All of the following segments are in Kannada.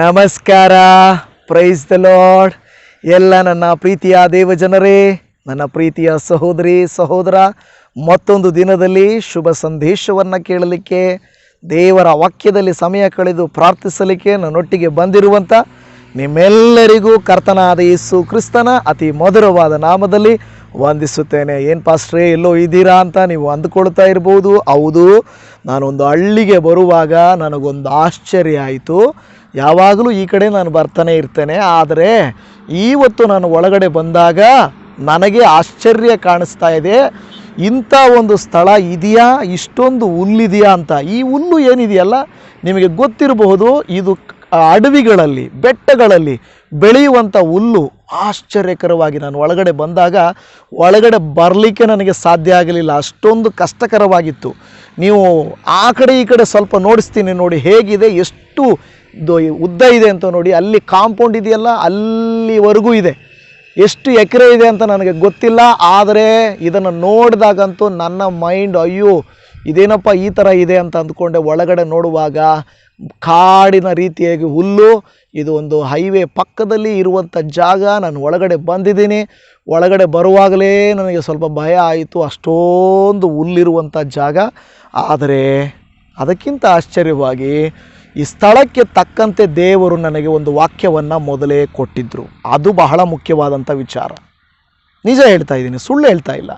ನಮಸ್ಕಾರ. ಪ್ರೈಸ್ ದ ಲಾರ್ಡ್ ಎಲ್ಲ ನನ್ನ ಪ್ರೀತಿಯ ದೇವಜನರೇ ನನ್ನ ಪ್ರೀತಿಯ ಸಹೋದರಿ, ಸಹೋದರ, ಮತ್ತೊಂದು ದಿನದಲ್ಲಿ ಶುಭ ಸಂದೇಶವನ್ನು ಕೇಳಲಿಕ್ಕೆ, ದೇವರ ವಾಕ್ಯದಲ್ಲಿ ಸಮಯ ಕಳೆದು ಪ್ರಾರ್ಥಿಸಲಿಕ್ಕೆ ನನ್ನೊಟ್ಟಿಗೆ ಬಂದಿರುವಂಥ ನಿಮ್ಮೆಲ್ಲರಿಗೂ ಕರ್ತನಾದ ಯೇಸು ಕ್ರಿಸ್ತನ ಅತಿ ಮಧುರವಾದ ನಾಮದಲ್ಲಿ ವಂದಿಸುತ್ತೇನೆ. ಏನು ಪಾಸ್ಟ್ರೇ, ಎಲ್ಲೋ ಇದ್ದೀರಾ ಅಂತ ನೀವು ಅಂದುಕೊಳ್ತಾ ಇರ್ಬೋದು. ಹೌದು, ನಾನೊಂದು ಹಳ್ಳಿಗೆ ಬರುವಾಗ ನನಗೊಂದು ಆಶ್ಚರ್ಯ ಆಯಿತು. ಯಾವಾಗಲೂ ಈ ಕಡೆ ನಾನು ಬರ್ತಾನೆ ಇರ್ತೇನೆ, ಆದರೆ ಇವತ್ತು ನಾನು ಒಳಗಡೆ ಬಂದಾಗ ನನಗೆ ಆಶ್ಚರ್ಯ ಕಾಣಿಸ್ತಾ ಇದೆ. ಇಂಥ ಒಂದು ಸ್ಥಳ ಇದೆಯಾ? ಇಷ್ಟೊಂದು ಹುಲ್ಲಿದೆಯಾ ಅಂತ. ಈ ಹುಲ್ಲು ಏನಿದೆಯಲ್ಲ, ನಿಮಗೆ ಗೊತ್ತಿರಬಹುದು, ಇದು ಅಡವಿಗಳಲ್ಲಿ, ಬೆಟ್ಟಗಳಲ್ಲಿ ಬೆಳೆಯುವಂಥ ಹುಲ್ಲು. ಆಶ್ಚರ್ಯಕರವಾಗಿ ನಾನು ಒಳಗಡೆ ಬಂದಾಗ, ಒಳಗಡೆ ಬರಲಿಕ್ಕೆ ನನಗೆ ಸಾಧ್ಯ ಆಗಲಿಲ್ಲ. ಅಷ್ಟೊಂದು ಕಷ್ಟಕರವಾಗಿತ್ತು. ನೀವು ಆ ಕಡೆ ಈ ಕಡೆ ಸ್ವಲ್ಪ ನೋಡಿಸ್ತೀನಿ ನೋಡಿ ಹೇಗಿದೆ, ಎಷ್ಟು ಉದ್ದ ಇದೆ ಅಂತ ನೋಡಿ, ಅಲ್ಲಿ ಕಾಂಪೌಂಡ್ ಇದೆಯಲ್ಲ ಅಲ್ಲಿವರೆಗೂ ಇದೆ. ಎಷ್ಟು ಎಕರೆ ಇದೆ ಅಂತ ನನಗೆ ಗೊತ್ತಿಲ್ಲ, ಆದರೆ ಇದನ್ನು ನೋಡಿದಾಗಂತೂ ನನ್ನ ಮೈಂಡ್, ಅಯ್ಯೋ, ಇದೇನಪ್ಪ ಈ ಥರ ಇದೆ ಅಂತ ಅಂದ್ಕೊಂಡೆ. ಒಳಗಡೆ ನೋಡುವಾಗ ಕಾಡಿನ ರೀತಿಯಾಗಿ ಹುಲ್ಲು, ಇದು ಒಂದು ಹೈವೇ ಪಕ್ಕದಲ್ಲಿ ಇರುವಂಥ ಜಾಗ. ನಾನು ಒಳಗಡೆ ಬಂದಿದ್ದೀನಿ. ಒಳಗಡೆ ಬರುವಾಗಲೇ ನನಗೆ ಸ್ವಲ್ಪ ಭಯ ಆಯಿತು. ಅಷ್ಟೊಂದು ಹುಲ್ಲಿರುವಂಥ ಜಾಗ. ಆದರೆ ಅದಕ್ಕಿಂತ ಆಶ್ಚರ್ಯವಾಗಿ ಈ ಸ್ಥಳಕ್ಕೆ ತಕ್ಕಂತೆ ದೇವರು ನನಗೆ ಒಂದು ವಾಕ್ಯವನ್ನು ಮೊದಲೇ ಕೊಟ್ಟಿದ್ದರು ಅದು ಬಹಳ ಮುಖ್ಯವಾದಂಥ ವಿಚಾರ. ನಿಜ ಹೇಳ್ತಾ ಇದ್ದೀನಿ, ಸುಳ್ಳು ಹೇಳ್ತಾ ಇಲ್ಲ.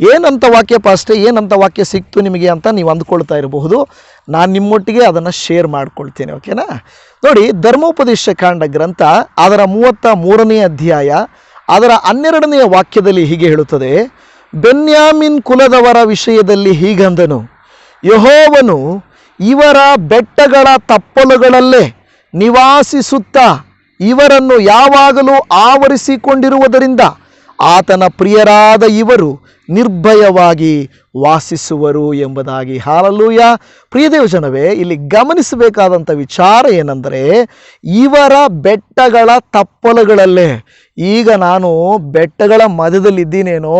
ಏನಂತ ವಾಕ್ಯ ಪಾಸ್ಟೇ, ಏನಂತ ವಾಕ್ಯ ಸಿಕ್ತು ನಿಮಗೆ ಅಂತ ನೀವು ಅಂದ್ಕೊಳ್ತಾ ಇರಬಹುದು. ನಾನು ನಿಮ್ಮೊಟ್ಟಿಗೆ ಅದನ್ನು ಶೇರ್ ಮಾಡ್ಕೊಳ್ತೇನೆ ಓಕೆನಾ ನೋಡಿ, ಧರ್ಮೋಪದೇಶ ಕಾಂಡ ಗ್ರಂಥ, ಅದರ ಮೂವತ್ತ ಮೂರನೇ ಅಧ್ಯಾಯ, ಅದರ ಹನ್ನೆರಡನೆಯ ವಾಕ್ಯದಲ್ಲಿ ಹೀಗೆ ಹೇಳುತ್ತದೆ, ಬೆನ್ಯಾಮಿನ್ ಕುಲದವರ ವಿಷಯದಲ್ಲಿ ಹೀಗಂದನು, ಯಹೋವನು ಇವರ ಬೆಟ್ಟಗಳ ತಪ್ಪಲುಗಳಲ್ಲೇ ನಿವಾಸಿಸುತ್ತಾ ಇವರನ್ನು ಯಾವಾಗಲೂ ಆವರಿಸಿಕೊಂಡಿರುವುದರಿಂದ ಆತನ ಪ್ರಿಯರಾದ ಇವರು ನಿರ್ಭಯವಾಗಿ ವಾಸಿಸುವರು ಎಂಬುದಾಗಿ. ಹಾಲಲೂಯ ಪ್ರಿಯದೇವ ಜನವೇ ಇಲ್ಲಿ ಗಮನಿಸಬೇಕಾದಂಥ ವಿಚಾರ ಏನೆಂದರೆ ಇವರ ಬೆಟ್ಟಗಳ ತಪ್ಪಲುಗಳಲ್ಲೇ, ಈಗ ನಾನು ಬೆಟ್ಟಗಳ ಮಧ್ಯದಲ್ಲಿದ್ದೀನೇನೋ,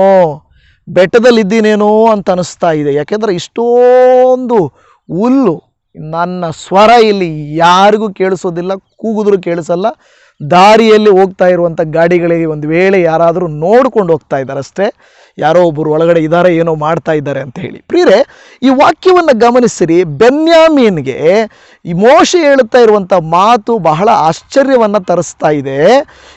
ಬೆಟ್ಟದಲ್ಲಿದ್ದೀನೇನೋ ಅಂತ ಅನಿಸ್ತಾ ಇದೆ. ಯಾಕೆಂದರೆ ಇಷ್ಟೊಂದು ಹುಲ್ಲು. ನನ್ನ ಸ್ವರ ಇಲ್ಲಿ ಯಾರಿಗೂ ಕೇಳಿಸೋದಿಲ್ಲ, ಕೂಗಿದ್ರು ಕೇಳಿಸಲ್ಲ. ದಾರಿಯಲ್ಲಿ ಹೋಗ್ತಾ ಇರುವಂಥ ಗಾಡಿಗಳಿಗೆ ಒಂದು ವೇಳೆ ಯಾರಾದರೂ ನೋಡ್ಕೊಂಡು ಹೋಗ್ತಾ ಇದ್ದಾರೆ ಅಷ್ಟೇ. ಯಾರೋ ಒಬ್ಬರು ಒಳಗಡೆ ಇದ್ದಾರೆ ಏನೋ ಮಾಡ್ತಾ ಇದ್ದಾರೆ ಅಂತ ಹೇಳಿ. ಪ್ರಿಯರೇ, ಈ ವಾಕ್ಯವನ್ನು ಗಮನಿಸಿರಿ. ಬೆನ್ಯಾಮೀನ್ಗೆ ಈ ಮೋಶೆ ಹೇಳುತ್ತಾ ಇರುವಂಥ ಮಾತು ಬಹಳ ಆಶ್ಚರ್ಯವನ್ನು ತರಿಸ್ತಾ ಇದೆ.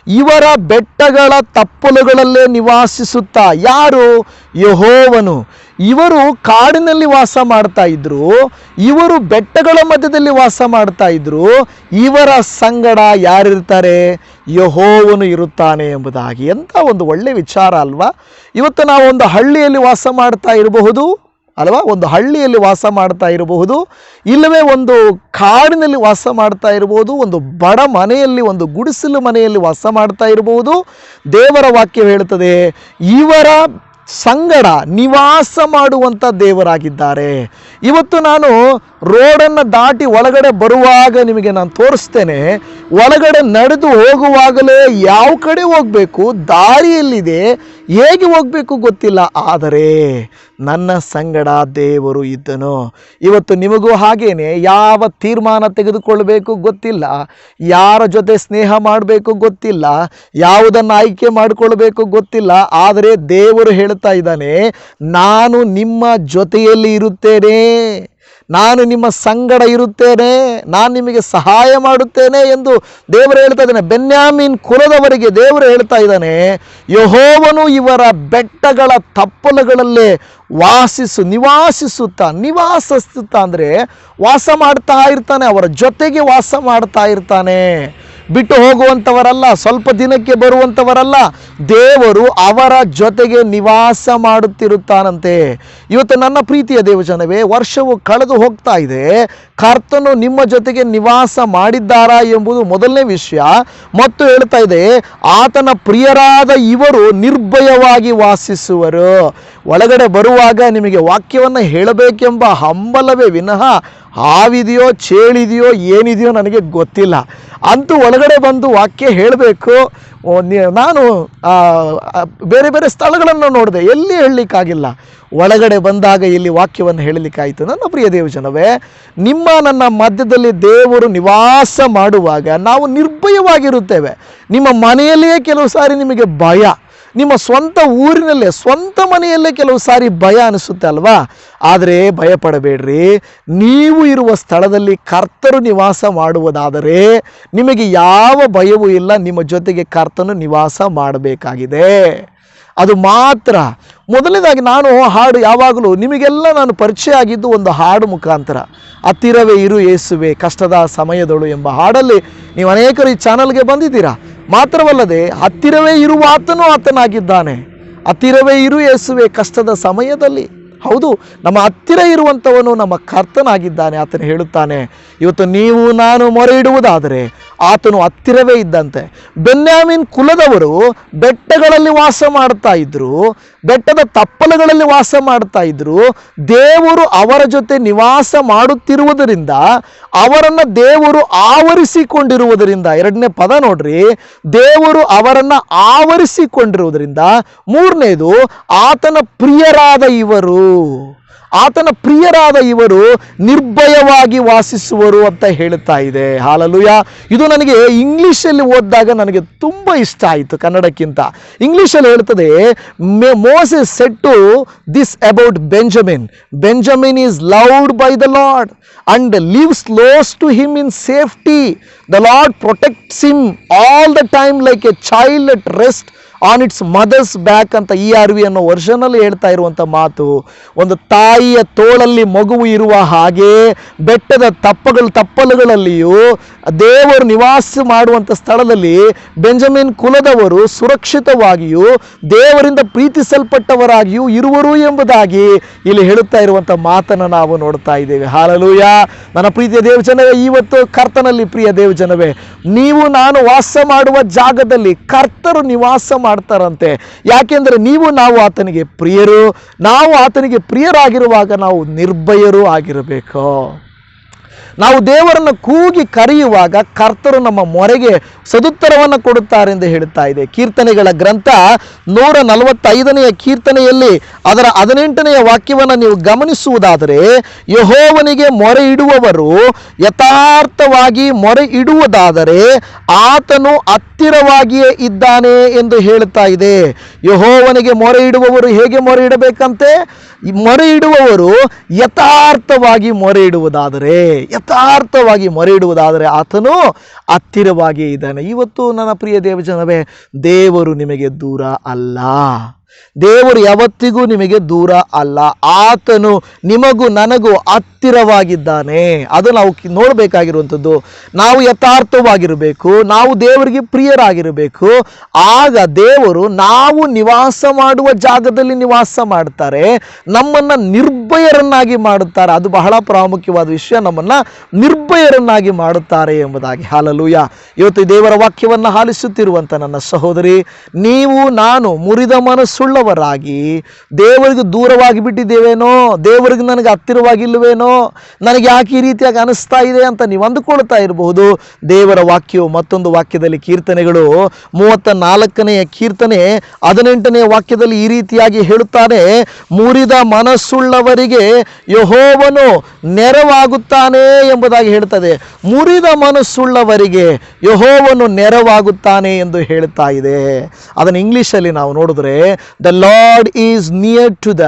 ಇವರ ಬೆಟ್ಟಗಳ ತಪ್ಪಲುಗಳಲ್ಲೇ ನಿವಾಸಿಸುತ್ತಾ ಯಾರು? ಯಹೋವನು. ಇವರು ಕಾಡಿನಲ್ಲಿ ವಾಸ ಮಾಡ್ತಾ ಇದ್ರು, ಇವರು ಬೆಟ್ಟಗಳ ಮಧ್ಯದಲ್ಲಿ ವಾಸ ಮಾಡ್ತಾ ಇದ್ರು, ಇವರ ಸಂಗಡ ಯಾರಿರ್ತಾರೆ? ಯಹೋವನು ಇರುತ್ತಾನೆ ಎಂಬುದಾಗಿ. ಎಂಥ ಒಂದು ಒಳ್ಳೆ ವಿಚಾರ ಅಲ್ವಾ? ಇವತ್ತು ನಾವು ಒಂದು ಹಳ್ಳಿಯಲ್ಲಿ ವಾಸ ಮಾಡ್ತಾ ಇರಬಹುದು, ಅಲ್ವಾ? ಒಂದು ಹಳ್ಳಿಯಲ್ಲಿ ವಾಸ ಮಾಡ್ತಾ ಇರಬಹುದು, ಇಲ್ಲವೇ ಒಂದು ಕಾಡಿನಲ್ಲಿ ವಾಸ ಮಾಡ್ತಾ ಇರಬಹುದು, ಒಂದು ಬಡ ಮನೆಯಲ್ಲಿ, ಒಂದು ಗುಡಿಸಲು ಮನೆಯಲ್ಲಿ ವಾಸ ಮಾಡ್ತಾ ಇರಬಹುದು. ದೇವರ ವಾಕ್ಯ ಹೇಳುತ್ತದೆ, ಇವರ ಸಂಗಡ ನಿವಾಸ ಮಾಡುವಂಥ ದೇವರಾಗಿದ್ದಾರೆ. ಇವತ್ತು ನಾನು ರೋಡನ್ನು ದಾಟಿ ಒಳಗಡೆ ಬರುವಾಗ ನಿಮಗೆ ನಾನು ತೋರಿಸ್ತೇನೆ. ಒಳಗಡೆ ನಡೆದು ಹೋಗುವಾಗಲೇ ಯಾವ ಕಡೆ ಹೋಗಬೇಕು, ದಾರಿಯಲ್ಲಿದೆ ಹೇಗೆ ಹೋಗಬೇಕು ಗೊತ್ತಿಲ್ಲ, ಆದರೆ ನನ್ನ ಸಂಗಡ ದೇವರು ಇದ್ದನು. ಇವತ್ತು ನಿಮಗೂ ಹಾಗೇನೆ, ಯಾವ ತೀರ್ಮಾನ ತೆಗೆದುಕೊಳ್ಬೇಕು ಗೊತ್ತಿಲ್ಲ, ಯಾರ ಜೊತೆ ಸ್ನೇಹ ಮಾಡಬೇಕು ಗೊತ್ತಿಲ್ಲ, ಯಾವುದನ್ನು ಆಯ್ಕೆ ಮಾಡಿಕೊಳ್ಬೇಕು ಗೊತ್ತಿಲ್ಲ, ಆದರೆ ದೇವರು ಹೇಳ್ತಾ ಇದ್ದಾನೆ, ನಾನು ನಿಮ್ಮ ಜೊತೆಯಲ್ಲಿ ಇರುತ್ತೇನೆ. ನಾನು ನಿಮ್ಮ ಸಂಗಡ ಇರುತ್ತೇನೆ, ನಾನು ನಿಮಗೆ ಸಹಾಯ ಮಾಡುತ್ತೇನೆ ಎಂದು ದೇವರು ಹೇಳ್ತಾ ಇದ್ದಾನೆ. ಬೆನ್ಯಾಮಿನ್ ಕುಲದವರಿಗೆ ದೇವರು ಹೇಳ್ತಾ ಇದ್ದಾನೆ, ಯಹೋವನು ಇವರ ಬೆಟ್ಟಗಳ ತಪ್ಪಲುಗಳಲ್ಲೇ ವಾಸಿಸು, ನಿವಾಸಿಸುತ್ತಾ ನಿವಾಸಿಸುತ್ತಾ ಅಂದರೆ ವಾಸ ಮಾಡ್ತಾ ಇರ್ತಾನೆ, ಅವರ ಜೊತೆಗೆ ವಾಸ ಮಾಡ್ತಾ ಇರ್ತಾನೆ. ಬಿಟ್ಟು ಹೋಗುವಂಥವರಲ್ಲ ಸ್ವಲ್ಪ ದಿನಕ್ಕೆ ಬರುವಂಥವರಲ್ಲ ದೇವರು ಅವರ ಜೊತೆಗೆ ನಿವಾಸ ಮಾಡುತ್ತಿರುತ್ತಾನಂತೆ. ಇವತ್ತು ನನ್ನ ಪ್ರೀತಿಯ ದೇವಜನವೇ ವರ್ಷವು ಕಳೆದು ಹೋಗ್ತಾ ಇದೆ. ಕರ್ತನು ನಿಮ್ಮ ಜೊತೆಗೆ ನಿವಾಸ ಮಾಡಿದ್ದಾರಾ ಎಂಬುದು ಮೊದಲನೇ ವಿಷಯ. ಮತ್ತು ಹೇಳ್ತಾ ಇದೆ, ಆತನ ಪ್ರಿಯರಾದ ಇವರು ನಿರ್ಭಯವಾಗಿ ವಾಸಿಸುವರು. ಒಳಗಡೆ ಬರುವಾಗ ನಿಮಗೆ ವಾಕ್ಯವನ್ನು ಹೇಳಬೇಕೆಂಬ ಹಂಬಲವೇ ವಿನಃ ಹಾವಿದೆಯೋ ಚೇಳಿದೆಯೋ ಏನಿದೆಯೋ ನನಗೆ ಗೊತ್ತಿಲ್ಲ. ಅಂತೂ ಒಳಗಡೆ ಬಂದು ವಾಕ್ಯ ಹೇಳಬೇಕು. ನಾನು ಬೇರೆ ಬೇರೆ ಸ್ಥಳಗಳನ್ನು ನೋಡಿದೆ. ಎಲ್ಲಿ ಹೇಳಲಿಕ್ಕಾಗಿಲ್ಲ. ಒಳಗಡೆ ಬಂದಾಗ ಇಲ್ಲಿ ವಾಕ್ಯವನ್ನು ಹೇಳಲಿಕ್ಕಾಯಿತು. ನನ್ನ ಪ್ರಿಯ ದೇವಜನವೇ, ನಿಮ್ಮ ನನ್ನ ಮಧ್ಯದಲ್ಲಿ ದೇವರು ನಿವಾಸ ಮಾಡುವಾಗ ನಾವು ನಿರ್ಭಯವಾಗಿರುತ್ತೇವೆ. ನಿಮ್ಮ ಮನೆಯಲ್ಲಿಯೇ ಕೆಲವು ಸಾರಿ ನಿಮಗೆ ಭಯ. ನಿಮ್ಮ ಸ್ವಂತ ಊರಿನಲ್ಲೇ, ಸ್ವಂತ ಮನೆಯಲ್ಲೇ ಕೆಲವು ಸಾರಿ ಭಯ ಅನಿಸುತ್ತೆ ಅಲ್ವಾ? ಆದರೆ ಭಯಪಡಬೇಡ್ರಿ. ನೀವು ಇರುವ ಸ್ಥಳದಲ್ಲಿ ಕರ್ತರು ನಿವಾಸ ಮಾಡುವುದಾದರೆ ನಿಮಗೆ ಯಾವ ಭಯವೂ ಇಲ್ಲ, ನಿಮ್ಮ ಜೊತೆಗೆ ಕರ್ತನು ನಿವಾಸ ಮಾಡಬೇಕಾಗಿದೆ. ಅದು ಮಾತ್ರ. ಮೊದಲನೇದಾಗಿ ನಾನು ಹಾಡು ಯಾವಾಗಲೂ ನಿಮಗೆಲ್ಲ ನಾನು ಪರಿಚಯ ಆಗಿದ್ದು ಒಂದು ಹಾಡು ಮುಖಾಂತರ. ಹತ್ತಿರವೇ ಇರು ಏಸುವೆ ಕಷ್ಟದ ಸಮಯದಳು ಎಂಬ ಹಾಡಲ್ಲಿ ನೀವು ಅನೇಕರು ಈ ಚಾನಲ್ಗೆ ಬಂದಿದ್ದೀರಾ? ಮಾತ್ರವಲ್ಲದೆ ಹತ್ತಿರವೇ ಇರುವ ಆತನು ಆತನಾಗಿದ್ದಾನೆ. ಹತ್ತಿರವೇ ಇರು ಯೇಸುವೆ, ಕಷ್ಟದ ಸಮಯದಲ್ಲಿ. ಹೌದು, ನಮ್ಮ ಹತ್ತಿರ ಇರುವಂಥವನು ನಮ್ಮ ಕರ್ತನಾಗಿದ್ದಾನೆ ಆತನು ಹೇಳುತ್ತಾನೆ. ಇವತ್ತು ನೀವು, ನಾನು ಮೊರೆ ಇಡುವುದಾದರೆ ಆತನು ಹತ್ತಿರವೇ ಇದ್ದಂತೆ. ಬೆನ್ಯಾಮಿನ್ ಕುಲದವರು ಬೆಟ್ಟಗಳಲ್ಲಿ ವಾಸ ಮಾಡ್ತಾ ಇದ್ರು. ಬೆಟ್ಟದ ತಪ್ಪಲುಗಳಲ್ಲಿ ವಾಸ ಮಾಡ್ತಾ ಇದ್ರು. ದೇವರು ಅವರ ಜೊತೆ ನಿವಾಸ ಮಾಡುತ್ತಿರುವುದರಿಂದ, ಅವರನ್ನು ದೇವರು ಆವರಿಸಿಕೊಂಡಿರುವುದರಿಂದ, ಎರಡನೇ ಪದ ನೋಡ್ರಿ, ದೇವರು ಅವರನ್ನು ಆವರಿಸಿಕೊಂಡಿರುವುದರಿಂದ, ಮೂರನೇದು ಆತನ ಪ್ರಿಯರಾದ ಇವರು. ಆತನ ಪ್ರಿಯರಾದ ಇವರು ನಿರ್ಭಯವಾಗಿ ವಾಸಿಸುವರು ಅಂತ ಹೇಳುತ್ತಾ ಇದೆ. ಹಾಲಲುಯ. ಇದು ನನಗೆ ಇಂಗ್ಲೀಷಲ್ಲಿ ಓದಿದಾಗ ನನಗೆ ತುಂಬ ಇಷ್ಟ ಆಯಿತು ಕನ್ನಡಕ್ಕಿಂತ. ಇಂಗ್ಲೀಷಲ್ಲಿ ಹೇಳ್ತದೆ Moses said to this about Benjamin Benjamin is loved by the Lord and lives close to him in safety the Lord protects him all the time like a child at rest. On its mother's back ಅಂತ ಈ ಆರ್ ವಿ ಅನ್ನೋ ವರ್ಷನಲ್ಲಿ ಹೇಳ್ತಾ ಇರುವಂಥ ಮಾತು, ಒಂದು ತಾಯಿಯ ತೋಳಲ್ಲಿ ಮಗುವು ಇರುವ ಹಾಗೆ ಬೆಟ್ಟದ ತಪ್ಪಗಳು, ತಪ್ಪಲುಗಳಲ್ಲಿಯೂ ದೇವರು ನಿವಾಸ ಮಾಡುವಂಥ ಸ್ಥಳದಲ್ಲಿ ಬೆಂಜಮಿನ್ ಕುಲದವರು ಸುರಕ್ಷಿತವಾಗಿಯೂ ದೇವರಿಂದ ಪ್ರೀತಿಸಲ್ಪಟ್ಟವರಾಗಿಯೂ ಇರುವರು ಎಂಬುದಾಗಿ ಇಲ್ಲಿ ಹೇಳುತ್ತಾ ಇರುವಂಥ ಮಾತನ್ನು ನಾವು ನೋಡ್ತಾ ಇದ್ದೇವೆ. ಹಾಲಲೂಯ. ನನ್ನ ಪ್ರೀತಿಯ ದೇವಜನವೇ, ಇವತ್ತು ಕರ್ತನಲ್ಲಿ ಪ್ರಿಯ ದೇವಜನವೇ ನೀವು ನಾನು ವಾಸ ಮಾಡುವ ಜಾಗದಲ್ಲಿ ಕರ್ತರು ನಿವಾಸ ಮಾಡ್ತಾರಂತೆ. ಯಾಕೆಂದರೆ ನೀವು ನಾವು ಆತನಿಗೆ ಪ್ರಿಯರು, ನಾವು ಆತನಿಗೆ ಪ್ರಿಯರಾಗಿರುವಾಗ ನಾವು ನಿರ್ಭಯರು ಆಗಿರಬೇಕು. ನಾವು ದೇವರನ್ನು ಕೂಗಿ ಕರೆಯುವಾಗ ಕರ್ತರು ನಮ್ಮ ಮೊರೆಗೆ ಸದುತ್ತರವನ್ನು ಕೊಡುತ್ತಾರೆ ಎಂದು ಹೇಳುತ್ತಾ ಇದೆ. ಕೀರ್ತನೆಗಳ ಗ್ರಂಥ ನೂರ ನಲವತ್ತೈದನೆಯ ಕೀರ್ತನೆಯಲ್ಲಿ ಅದರ ಹದಿನೆಂಟನೆಯ ವಾಕ್ಯವನ್ನು ನೀವು ಗಮನಿಸುವುದಾದರೆ, ಯಹೋವನಿಗೆ ಮೊರೆ ಇಡುವವರು ಯಥಾರ್ಥವಾಗಿ ಮೊರೆ ಇಡುವುದಾದರೆ ಆತನು ಹತ್ತಿರವಾಗಿಯೇ ಇದ್ದಾನೆ ಎಂದು ಹೇಳುತ್ತಾ ಇದೆ. ಯಹೋವನಿಗೆ ಮೊರೆ ಇಡುವವರು ಹೇಗೆ ಮೊರೆ ಇಡಬೇಕಂತೆ? ಮೊರೆ ಇಡುವವರು ಯಥಾರ್ಥವಾಗಿ ಮೊರೆ ಇಡುವುದಾದರೆ ಯಥಾರ್ಥವಾಗಿ ಮೊರೆ ಇಡುವುದಾದರೆ ಆತನು ಹತ್ತಿರವಾಗಿಯೇ ಇದ್ದಾನೆ. ಇವತ್ತು ನನ್ನ ಪ್ರಿಯ ದೇವಜನವೇ, ದೇವರು ನಿಮಗೆ ದೂರ ಅಲ್ಲ. ದೇವರು ಯಾವತ್ತಿಗೂ ನಿಮಗೆ ದೂರ ಅಲ್ಲ. ಆತನು ನಿಮಗೂ ನನಗೂ ಹತ್ತಿರವಾಗಿದ್ದಾನೆ. ಅದು ನಾವು ನೋಡಬೇಕಾಗಿರುವಂಥದ್ದು. ನಾವು ಯಥಾರ್ಥವಾಗಿರಬೇಕು, ನಾವು ದೇವರಿಗೆ ಪ್ರಿಯರಾಗಿರಬೇಕು. ಆಗ ದೇವರು ನಾವು ನಿವಾಸ ಮಾಡುವ ಜಾಗದಲ್ಲಿ ನಿವಾಸ ಮಾಡ್ತಾರೆ. ನಮ್ಮನ್ನು ನಿರ್ಭಯರನ್ನಾಗಿ ಮಾಡುತ್ತಾರೆ. ಅದು ಬಹಳ ಪ್ರಾಮುಖ್ಯವಾದ ವಿಷಯ. ನಮ್ಮನ್ನು ನಿರ್ಭಯರನ್ನಾಗಿ ಮಾಡುತ್ತಾರೆ ಎಂಬುದಾಗಿ. ಹಾಲಲೂಯ. ಇವತ್ತು ದೇವರ ವಾಕ್ಯವನ್ನು ಹಾಲಿಸುತ್ತಿರುವಂಥ ನನ್ನ ಸಹೋದರಿ, ನೀವು, ನಾನು ಮುರಿದ ಮನಸ್ಸುಳ್ಳವರಾಗಿ ದೇವರಿಗೆ ದೂರವಾಗಿ ಬಿಟ್ಟಿದ್ದೇವೇನೋ, ದೇವರಿಗೆ ನನಗೆ ಹತ್ತಿರವಾಗಿಲ್ಲವೇನೋ ನನಗೆ ಯಾಕೆ ಈ ರೀತಿಯಾಗಿ ಅನಿಸ್ತಾ ಇದೆ ಅಂತ ನೀವು ಅಂದುಕೊಳ್ತಾ ಇರಬಹುದು. ದೇವರ ವಾಕ್ಯವು ಮತ್ತೊಂದು ವಾಕ್ಯದಲ್ಲಿ ಕೀರ್ತನೆಗಳು. ಮೂವತ್ತ ನಾಲ್ಕನೆಯ ಕೀರ್ತನೆ ಹದಿನೆಂಟನೆಯ ವಾಕ್ಯದಲ್ಲಿ ಈ ರೀತಿಯಾಗಿ ಹೇಳುತ್ತಾನೆ, ಮುರಿದ ಮನಸ್ಸುಳ್ಳವರಿಗೆ ಯಹೋವನು ನೆರವಾಗುತ್ತಾನೆ ಎಂಬುದಾಗಿ ಹೇಳ್ತದೆ ಮುರಿದ ಮನಸ್ಸುಳ್ಳವರಿಗೆ ಯಹೋವನು ನೆರವಾಗುತ್ತಾನೆ ಎಂದು ಹೇಳ್ತಾ ಇದೆ. ಅದನ್ನು ಇಂಗ್ಲಿಷಲ್ಲಿ ನಾವು ನೋಡಿದ್ರೆ the Lord is near to the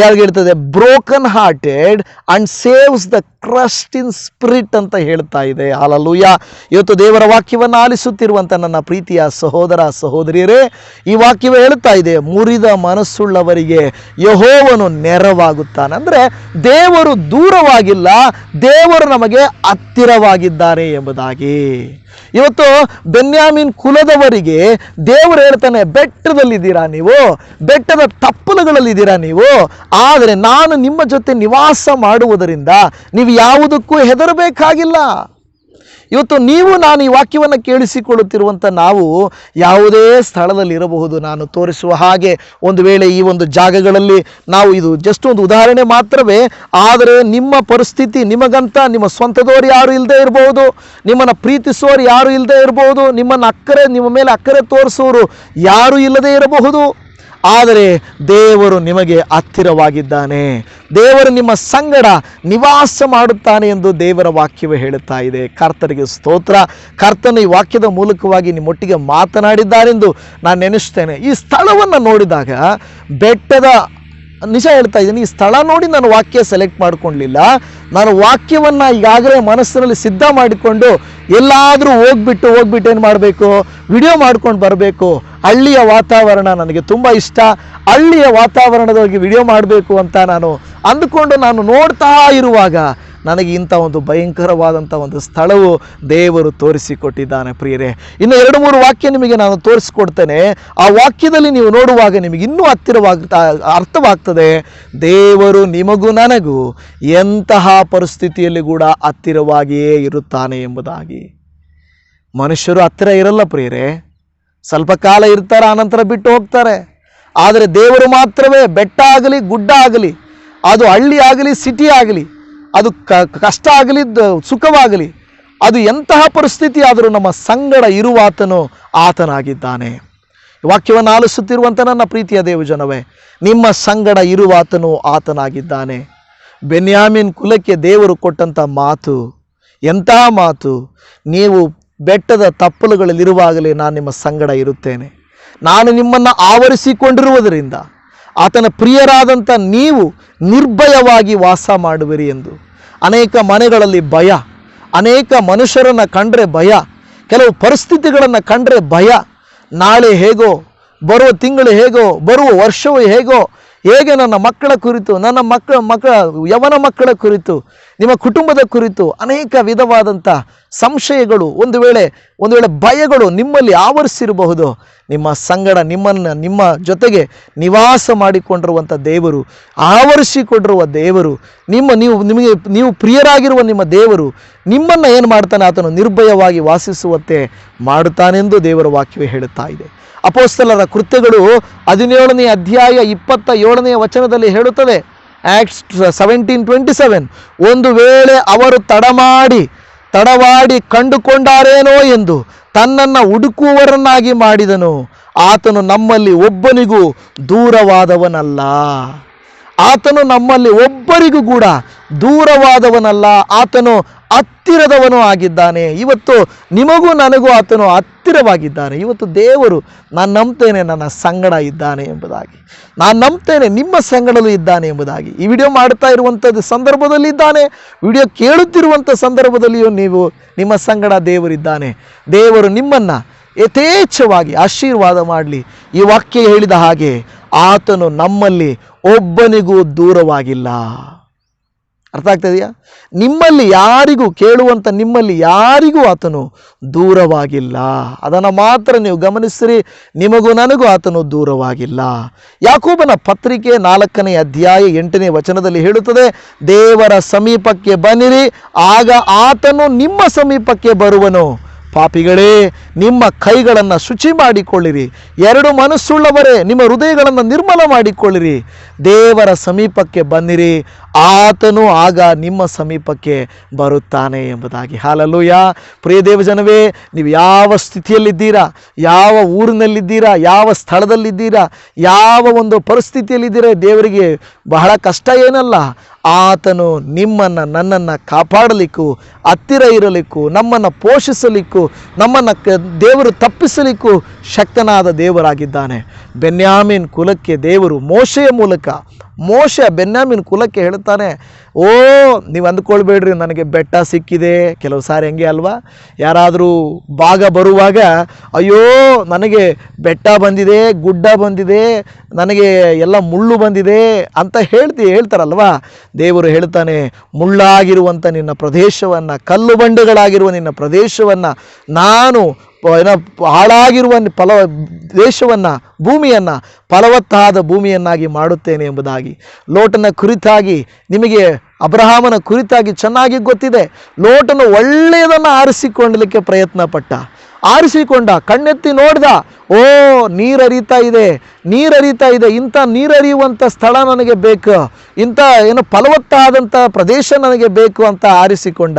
ಯಾರಿಗೆ ಹೇಳ್ತದೆ broken hearted and saves the crushed in spirit ಅಂತ ಹೇಳ್ತಾ ಇದೆ. ಹಾಲಲ್ಲೂಯ ಇವತ್ತು ದೇವರ ವಾಕ್ಯವನ್ನು ಆಲಿಸುತ್ತಿರುವಂಥ ನನ್ನ ಪ್ರೀತಿಯ ಸಹೋದರ ಸಹೋದರಿಯರೇ, ಈ ವಾಕ್ಯವೇ ಹೇಳ್ತಾ ಇದೆ, ಮುರಿದ ಮನಸ್ಸುಳ್ಳವರಿಗೆ ಯಹೋವನು ನೆರವಾಗುತ್ತಾನೆ. ಅಂದರೆ ದೇವರು ದೂರವಾಗಿಲ್ಲ, ದೇವರು ನಮಗೆ ಹತ್ತಿರವಾಗಿದ್ದಾರೆ ಎಂಬುದಾಗಿ. ಇವತ್ತು ಬೆನ್ಯಾಮಿನ್ ಕುಲದವರಿಗೆ ದೇವರು ಹೇಳ್ತಾನೆ, ಬೆಟ್ಟದಲ್ಲಿದ್ದೀರಾ ನೀವು? ಬೆಟ್ಟದ ತಪ್ಪಲುಗಳಲ್ಲಿದ್ದೀರಾ ನೀವು? ಆದರೆ ನಾನು ನಿಮ್ಮ ಜೊತೆ ನಿವಾಸ ಮಾಡುವುದರಿಂದ ನೀವು ಯಾವುದಕ್ಕೂ ಹೆದರಬೇಕಾಗಿಲ್ಲ. ಇವತ್ತು ನೀವು ನಾನು ಈ ವಾಕ್ಯವನ್ನು ಕೇಳಿಸಿಕೊಳ್ಳುತ್ತಿರುವಂಥ ನಾವು ಯಾವುದೇ ಸ್ಥಳದಲ್ಲಿರಬಹುದು ನಾನು ತೋರಿಸುವ ಹಾಗೆ ಒಂದು ವೇಳೆ ಈ ಒಂದು ಜಾಗಗಳಲ್ಲಿ ನಾವು ಇದು ಜಸ್ಟ್ ಒಂದು ಉದಾಹರಣೆ ಮಾತ್ರವೇ, ಆದರೆ ನಿಮ್ಮ ಪರಿಸ್ಥಿತಿ ನಿಮಗಂತ, ನಿಮ್ಮ ಸ್ವಂತದವರು ಯಾರು ಇಲ್ಲದೆ ಇರಬಹುದು, ನಿಮ್ಮನ್ನು ಪ್ರೀತಿಸುವವರು ಯಾರು ಇಲ್ಲದೆ ಇರಬಹುದು, ನಿಮ್ಮನ್ನು ಅಕ್ಕರೆ, ನಿಮ್ಮ ಮೇಲೆ ಅಕ್ಕರೆ ತೋರಿಸೋರು ಯಾರು ಇಲ್ಲದೆ ಇರಬಹುದು. ಆದರೆ ದೇವರು ನಿಮಗೆ ಹತ್ತಿರವಾಗಿದ್ದಾನೆ. ದೇವರು ನಿಮ್ಮ ಸಂಗಡ ನಿವಾಸ ಮಾಡುತ್ತಾನೆ ಎಂದು ದೇವರ ವಾಕ್ಯವೇ ಹೇಳುತ್ತಾ ಇದೆ. ಕರ್ತನಿಗೆ ಸ್ತೋತ್ರ. ಕರ್ತನ ಈ ವಾಕ್ಯದ ಮೂಲಕವಾಗಿ ನಿಮ್ಮೊಟ್ಟಿಗೆ ಮಾತನಾಡಿದ್ದಾರೆಂದು ನಾನು ನೆನೆಸ್ತೇನೆ. ಈ ಸ್ಥಳವನ್ನು ನೋಡಿದಾಗ ಬೆಟ್ಟದ ನಿಜ ಹೇಳ್ತಾ ಇದ್ದೀನಿ, ಈ ಸ್ಥಳ ನೋಡಿ ನಾನು ವಾಕ್ಯ ಸೆಲೆಕ್ಟ್ ಮಾಡ್ಕೊಳ್ಳಿಲ್ಲ ನಾನು ವಾಕ್ಯವನ್ನು ಈಗಾಗಲೇ ಮನಸ್ಸಿನಲ್ಲಿ ಸಿದ್ಧ ಮಾಡಿಕೊಂಡು ಎಲ್ಲಾದರೂ ಹೋಗ್ಬಿಟ್ಟು ಹೋಗ್ಬಿಟ್ಟು ಏನು ಮಾಡಬೇಕು? ವಿಡಿಯೋ ಮಾಡ್ಕೊಂಡು ಬರಬೇಕು. ಹಳ್ಳಿಯ ವಾತಾವರಣ ನನಗೆ ತುಂಬ ಇಷ್ಟ. ಹಳ್ಳಿಯ ವಾತಾವರಣದೊಳಗೆ ವಿಡಿಯೋ ಮಾಡಬೇಕು ಅಂತ ನಾನು ಅಂದುಕೊಂಡು ನಾನು ನೋಡ್ತಾ ಇರುವಾಗ ನನಗೆ ಇಂಥ ಒಂದು ಭಯಂಕರವಾದಂಥ ಒಂದು ಸ್ಥಳವು ದೇವರು ತೋರಿಸಿಕೊಟ್ಟಿದ್ದಾನೆ ಪ್ರಿಯರೇ. ಇನ್ನು ಎರಡು ಮೂರು ವಾಕ್ಯ ನಿಮಗೆ ನಾನು ತೋರಿಸಿಕೊಡ್ತೇನೆ. ಆ ವಾಕ್ಯದಲ್ಲಿ ನೀವು ನೋಡುವಾಗ ನಿಮಗೆ ಇನ್ನೂ ಹತ್ತಿರವಾಗ್ತಾ, ಅರ್ಥವಾಗ್ತದೆ, ದೇವರು ನಿಮಗೂ ನನಗೂ ಎಂತಹ ಪರಿಸ್ಥಿತಿಯಲ್ಲಿ ಕೂಡ ಹತ್ತಿರವಾಗಿಯೇ ಇರುತ್ತಾನೆ ಎಂಬುದಾಗಿ. ಮನುಷ್ಯರು ಹತ್ತಿರ ಇರಲ್ಲ ಪ್ರಿಯರೇ. ಸ್ವಲ್ಪ ಕಾಲ ಇರ್ತಾರೆ, ಆನಂತರ ಬಿಟ್ಟು ಹೋಗ್ತಾರೆ. ಆದರೆ ದೇವರು ಮಾತ್ರವೇ ಬೆಟ್ಟ ಆಗಲಿ ಗುಡ್ಡ ಆಗಲಿ ಅದು ಹಳ್ಳಿ ಆಗಲಿ ಸಿಟಿ ಆಗಲಿ ಅದು ಕಷ್ಟ ಆಗಲಿ ಸುಖವಾಗಲಿ, ಅದು ಎಂತಹ ಪರಿಸ್ಥಿತಿ ಆದರೂ ನಮ್ಮ ಸಂಗಡ ಇರುವಾತನು ಆತನಾಗಿದ್ದಾನೆ. ವಾಕ್ಯವನ್ನು ಆಲಿಸುತ್ತಿರುವಂಥ ನನ್ನ ಪ್ರೀತಿಯ ದೇವಜನವೇ ನಿಮ್ಮ ಸಂಗಡ ಇರುವಾತನು ಆತನಾಗಿದ್ದಾನೆ. ಬೆನ್ಯಾಮಿನ್ ಕುಲಕ್ಕೆ ದೇವರು ಕೊಟ್ಟಂಥ ಮಾತು, ಎಂತಹ ಮಾತು, ನೀವು ಬೆಟ್ಟದ ತಪ್ಪಲುಗಳಲ್ಲಿರುವಾಗಲೇ ನಾನು ನಿಮ್ಮ ಸಂಗಡ ಇರುತ್ತೇನೆ. ನಾನು ನಿಮ್ಮನ್ನು ಆವರಿಸಿಕೊಂಡಿರುವುದರಿಂದ ಆತನ ಪ್ರಿಯರಾದಂಥ ನೀವು ನಿರ್ಭಯವಾಗಿ ವಾಸ ಮಾಡುವಿರಿ ಎಂದು. ಅನೇಕ ಮನೆಗಳಲ್ಲಿ ಭಯ, ಅನೇಕ ಮನುಷ್ಯರನ್ನು ಕಂಡ್ರೆ ಭಯ, ಕೆಲವು ಪರಿಸ್ಥಿತಿಗಳನ್ನು ಕಂಡ್ರೆ ಭಯ. ನಾಳೆ ಹೇಗೋ, ಬರುವ ತಿಂಗಳು ಹೇಗೋ, ಬರುವ ವರ್ಷವೂ ಹೇಗೋ, ಹೇಗೆ ನನ್ನ ಮಕ್ಕಳ ಕುರಿತು, ನನ್ನ ಮಕ್ಕಳ ಮಕ್ಕಳ ಯವನ ಮಕ್ಕಳ ಕುರಿತು ನಿಮ್ಮ ಕುಟುಂಬದ ಕುರಿತು ಅನೇಕ ವಿಧವಾದಂಥ ಸಂಶಯಗಳು, ಒಂದು ವೇಳೆ ಒಂದು ವೇಳೆ ಭಯಗಳು ನಿಮ್ಮಲ್ಲಿ ಆವರಿಸಿರಬಹುದು. ನಿಮ್ಮ ಸಂಗಡ ನಿಮ್ಮನ್ನು, ನಿಮ್ಮ ಜೊತೆಗೆ ನಿವಾಸ ಮಾಡಿಕೊಂಡಿರುವಂಥ ದೇವರು, ಆವರಿಸಿಕೊಂಡಿರುವ ದೇವರು, ನಿಮ್ಮ ನೀವು, ನಿಮಗೆ, ನೀವು ಪ್ರಿಯರಾಗಿರುವ ನಿಮ್ಮ ದೇವರು, ನಿಮ್ಮನ್ನು ಏನು ಮಾಡ್ತಾನೆ ಆತನು? ನಿರ್ಭಯವಾಗಿ ವಾಸಿಸುವಂತೆ ಮಾಡುತ್ತಾನೆಂದು ದೇವರ ವಾಕ್ಯವೇ ಹೇಳುತ್ತಾ ಇದೆ. ಅಪೋಸ್ತಲರ ಕೃತ್ಯಗಳು ಹದಿನೇಳನೇ ಅಧ್ಯಾಯ ಇಪ್ಪತ್ತ ಏಳನೆಯ ವಚನದಲ್ಲಿ ಹೇಳುತ್ತದೆ ಆಕ್ಟ್ಸ್ ಸೆವೆಂಟೀನ್ ಟ್ವೆಂಟಿ ಸೆವೆನ್ ಒಂದು ವೇಳೆ ಅವರು ತಡಮಾಡಿ, ತಡವಾಡಿ ಕಂಡುಕೊಂಡಾರೇನೋ ಎಂದು ತನ್ನನ್ನು ಹುಡುಕುವರನ್ನಾಗಿ ಮಾಡಿದನು. ಆತನು ನಮ್ಮಲ್ಲಿ ಒಬ್ಬನಿಗೂ ದೂರವಾದವನಲ್ಲ. ಆತನು ನಮ್ಮಲ್ಲಿ ಒಬ್ಬರಿಗೂ ಕೂಡ ದೂರವಾದವನಲ್ಲ. ಆತನು ಹತ್ತಿರದವನು ಆಗಿದ್ದಾನೆ. ಇವತ್ತು ನಿಮಗೂ ನನಗೂ ಆತನು ಹತ್ತಿರವಾಗಿದ್ದಾನೆ. ಇವತ್ತು ದೇವರು ನಾನು ನಂಬ್ತೇನೆ, ನನ್ನ ಸಂಗಡ ಇದ್ದಾನೆ ಎಂಬುದಾಗಿ. ನಾನು ನಂಬ್ತೇನೆ, ನಿಮ್ಮ ಸಂಗಡಲು ಇದ್ದಾನೆ ಎಂಬುದಾಗಿ. ಈ ವಿಡಿಯೋ ಮಾಡ್ತಾ ಇರುವಂಥದ್ದು ಸಂದರ್ಭದಲ್ಲಿ ಇದ್ದಾನೆ, ವಿಡಿಯೋ ಕೇಳುತ್ತಿರುವಂಥ ಸಂದರ್ಭದಲ್ಲಿಯೂ ನೀವು ನಿಮ್ಮ ಸಂಗಡ ದೇವರಿದ್ದಾನೆ ದೇವರು ನಿಮ್ಮನ್ನು ಯಥೇಚ್ಛವಾಗಿ ಆಶೀರ್ವಾದ ಮಾಡಲಿ. ಈ ವಾಕ್ಯ ಹೇಳಿದ ಹಾಗೆ ಆತನು ನಮ್ಮಲ್ಲಿ ಒಬ್ಬನಿಗೂ ದೂರವಾಗಿಲ್ಲ. ಅರ್ಥ ಆಗ್ತದೆಯಾ ನಿಮ್ಮಲ್ಲಿ ಯಾರಿಗೂ ಕೇಳುವಂಥ ನಿಮ್ಮಲ್ಲಿ ಯಾರಿಗೂ ಆತನು ದೂರವಾಗಿಲ್ಲ. ಅದನ್ನು ಮಾತ್ರ ನೀವು ಗಮನಿಸಿರಿ, ನಿಮಗೂ ನನಗೂ ಆತನು ದೂರವಾಗಿಲ್ಲ. ಯಾಕೋಬನ ಪತ್ರಿಕೆ ನಾಲ್ಕನೇ ಅಧ್ಯಾಯ ಎಂಟನೇ ವಚನದಲ್ಲಿ ಹೇಳುತ್ತದೆ, ದೇವರ ಸಮೀಪಕ್ಕೆ ಬನ್ನಿರಿ, ಆಗ ಆತನು ನಿಮ್ಮ ಸಮೀಪಕ್ಕೆ ಬರುವನು. ಪಾಪಿಗಳೇ, ನಿಮ್ಮ ಕೈಗಳನ್ನು ಶುಚಿ ಮಾಡಿಕೊಳ್ಳಿರಿ, ಎರಡು ಮನಸ್ಸುಳ್ಳವರೇ ನಿಮ್ಮ ಹೃದಯಗಳನ್ನು ನಿರ್ಮಲ ಮಾಡಿಕೊಳ್ಳಿರಿ. ದೇವರ ಸಮೀಪಕ್ಕೆ ಬನ್ನಿರಿ ಆತನು ಆಗ ನಿಮ್ಮ ಸಮೀಪಕ್ಕೆ ಬರುತ್ತಾನೆ ಎಂಬುದಾಗಿ. ಹಾಲಲ್ಲೂಯ. ಪ್ರಿಯ ದೇವಜನವೇ, ನೀವು ಯಾವ ಸ್ಥಿತಿಯಲ್ಲಿದ್ದೀರಾ? ಯಾವ ಊರಿನಲ್ಲಿದ್ದೀರಾ? ಯಾವ ಸ್ಥಳದಲ್ಲಿದ್ದೀರಾ? ಯಾವ ಒಂದು ಪರಿಸ್ಥಿತಿಯಲ್ಲಿದ್ದೀರಾ? ದೇವರಿಗೆ ಬಹಳ ಕಷ್ಟ ಏನಲ್ಲ. ಆತನು ನಿಮ್ಮನ್ನು, ನನ್ನನ್ನು ಕಾಪಾಡಲಿಕ್ಕೂ, ಹತ್ತಿರ ಇರಲಿಕ್ಕೂ, ನಮ್ಮನ್ನು ಪೋಷಿಸಲಿಕ್ಕೂ, ನಮ್ಮನ್ನು ಕ, ದೇವರು ತಪ್ಪಿಸಲಿಕ್ಕೂ ಶಕ್ತನಾದ ದೇವರಾಗಿದ್ದಾನೆ. ಬೆನ್ಯಾಮಿನ್ ಕುಲಕ್ಕೆ ದೇವರು ಮೋಶೆಯ ಮೂಲಕ ಮೋಶ ಬೆನ್ನಾಮಿನ ಕುಲಕ್ಕೆ ಹೇಳ್ತಾನೆ, ಓ, ನೀವು ಅಂದ್ಕೊಳ್ಬೇಡ್ರಿ, ನನಗೆ ಬೆಟ್ಟ ಸಿಕ್ಕಿದೆ. ಕೆಲವು ಸಾರಿ ಹೆಂಗೆ ಅಲ್ವಾ? ಯಾರಾದರೂ ಭಾಗ ಬರುವಾಗ, ಅಯ್ಯೋ, ನನಗೆ ಬೆಟ್ಟ ಬಂದಿದೆ, ಗುಡ್ಡ ಬಂದಿದೆ, ನನಗೆ ಎಲ್ಲ ಮುಳ್ಳು ಬಂದಿದೆ ಅಂತ ಹೇಳ್ತಿ, ಹೇಳ್ತಾರಲ್ವಾ? ದೇವರು ಹೇಳ್ತಾನೆ, ಮುಳ್ಳಾಗಿರುವಂಥ ನಿನ್ನ ಪ್ರದೇಶವನ್ನು ಕಲ್ಲು ಬಂಡೆಗಳಾಗಿರುವ ನಿನ್ನ ಪ್ರದೇಶವನ್ನು ನಾನು ಏನೋ ಹಾಳಾಗಿರುವ ಫಲ ದೇಶವನ್ನು, ಭೂಮಿಯನ್ನು, ಫಲವತ್ತಾದ ಭೂಮಿಯನ್ನಾಗಿ ಮಾಡುತ್ತೇನೆ ಎಂಬುದಾಗಿ. ಲೋಟನ ಕುರಿತಾಗಿ ನಿಮಗೆ, ಅಬ್ರಹಾಮನ ಕುರಿತಾಗಿ ಚೆನ್ನಾಗಿ ಗೊತ್ತಿದೆ. ಲೋಟನು ಒಳ್ಳೆಯದನ್ನು ಆರಿಸಿಕೊಳ್ಳಲಿಕ್ಕೆ ಪ್ರಯತ್ನ ಪಟ್ಟ ಆರಿಸಿಕೊಂಡ, ಕಣ್ಣೆತ್ತಿ ನೋಡ್ದ, ಓ ನೀರರಿತಾ ಇದೆ ನೀರರಿತಾ ಇದೆ, ಇಂಥ ನೀರರಿಯುವಂಥ ಸ್ಥಳ ನನಗೆ ಬೇಕು, ಇಂಥ ಏನು ಫಲವತ್ತಾದಂಥ ಪ್ರದೇಶ ನನಗೆ ಬೇಕು ಅಂತ ಆರಿಸಿಕೊಂಡ.